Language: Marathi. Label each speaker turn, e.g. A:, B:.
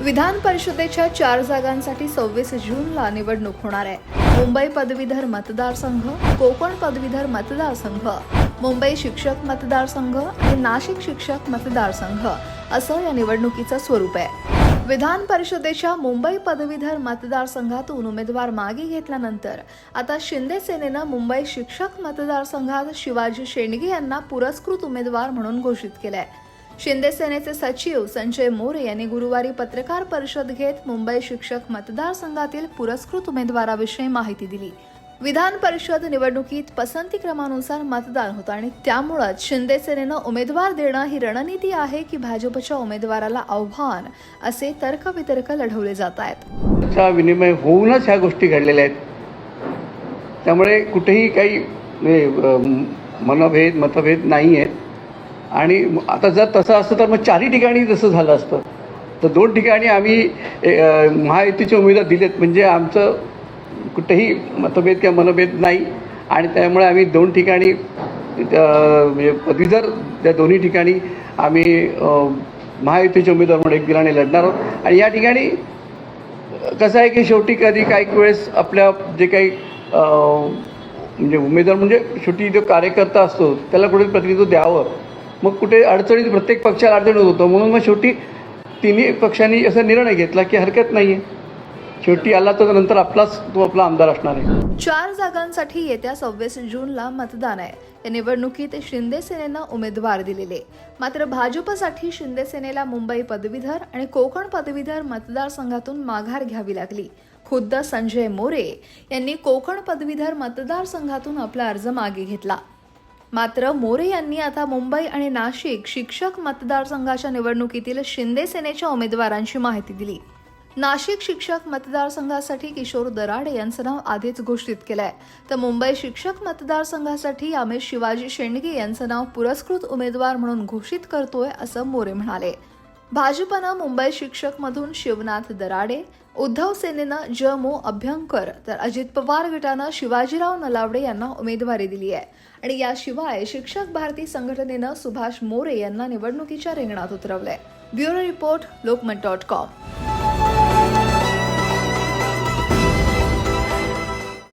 A: विधान परिषदेच्या चार जागांसाठी सव्वीस जूनला निवडणूक होणार आहे. मुंबई पदवीधर मतदारसंघ कोकण पदवीधर मतदारसंघ मुंबई शिक्षक मतदारसंघ आणि नाशिक शिक्षक मतदारसंघ. असं या निवडणुकीचं स्वरूप आहे. विधान परिषदेच्या मुंबई पदवीधर मतदारसंघातून उमेदवार मागे घेतल्यानंतर आता शिंदे सेनेनं मुंबई शिक्षक मतदारसंघात शिवाजी शेंडगे यांना पुरस्कृत उमेदवार म्हणून घोषित केलंय. शिंदे सेनेचे सचिव संजय मोरे यांनी गुरुवारी पत्रकार परिषद घेत मुंबई शिक्षक मतदारसंघातील पुरस्कृत उमेदवाराविषयी माहिती दिली. विधान परिषद निवडणुकीत पसंती क्रमानुसार मतदान होतं आणि त्यामुळंच शिंदे सेनेनं उमेदवार देणं ही रणनीती आहे की भाजपच्या उमेदवाराला आव्हान असे तर्कवितर्क लढवले जात आहेत.
B: विनिमय होऊनच ह्या गोष्टी घडलेल्या आहेत. त्यामुळे कुठेही काही म्हणजे, मनभेद मतभेद नाही आहेत आणि आता जर तसं असतं तर मग चारही ठिकाणी तसं झालं असतं. तर दोन ठिकाणी आम्ही महायुतीचे उमेदवार दिलेत. म्हणजे आमचं कुठेही मतभेद किंवा मनभेद नाही. आणि त्यामुळे आम्ही दोन ठिकाणी म्हणजे पदवीधर त्या दोन्ही ठिकाणी आम्ही महायुतीचे उमेदवार म्हणून एक दिलाने लढणार आहोत. आणि या ठिकाणी कसं आहे की शेवटी कधी काही वेळेस आपल्या जे काही म्हणजे उमेदवार म्हणजे शेवटी जो कार्यकर्ता असतो त्याला कुठे प्रतिनिधित्व द्यावं. मग कुठे अडचणीत प्रत्येक पक्षाला अडचण होतो म्हणून मग शेवटी तिन्ही पक्षांनी असा निर्णय घेतला की हरकत नाही आहे शेवटी आला तर नंतर आपलाच तो आपला आमदार असणार आहे.
A: चार जागांसाठी येत्या सव्वीस जूनला मतदान आहे. या निवडणुकीत शिंदे सेनेनं उमेदवार दिलेले. मात्र भाजपसाठी शिंदे सेनेला मुंबई पदवीधर आणि कोकण पदवीधर मतदारसंघातून माघार घ्यावी लागली. खुद्द संजय मोरे यांनी कोकण पदवीधर मतदारसंघातून आपला अर्ज मागे घेतला. मात्र मोरे यांनी आता मुंबई आणि नाशिक शिक्षक मतदारसंघाच्या निवडणुकीतील शिंदे सेनेच्या उमेदवारांची माहिती दिली. नाशिक शिक्षक मतदारसंघासाठी किशोर दराडे यांचं नाव आधीच घोषित केलंय. तर मुंबई शिक्षक मतदारसंघासाठी आम्ही शिवाजी शेंडगे यांचं नाव पुरस्कृत उमेदवार म्हणून घोषित करतोय असं मोरे म्हणाले. भाजपनं मुंबई शिक्षकमधून शिवनाथ दराडे उद्धव सेनेनं ज मो अभ्यंकर तर अजित पवार गटानं शिवाजीराव नलावडे यांना उमेदवारी दिली आहे. आणि याशिवाय शिक्षक भारती संघटनेनं सुभाष मोरे यांना निवडणुकीच्या रिंगणात उतरवलंय. Bureau report Lokmat dot com.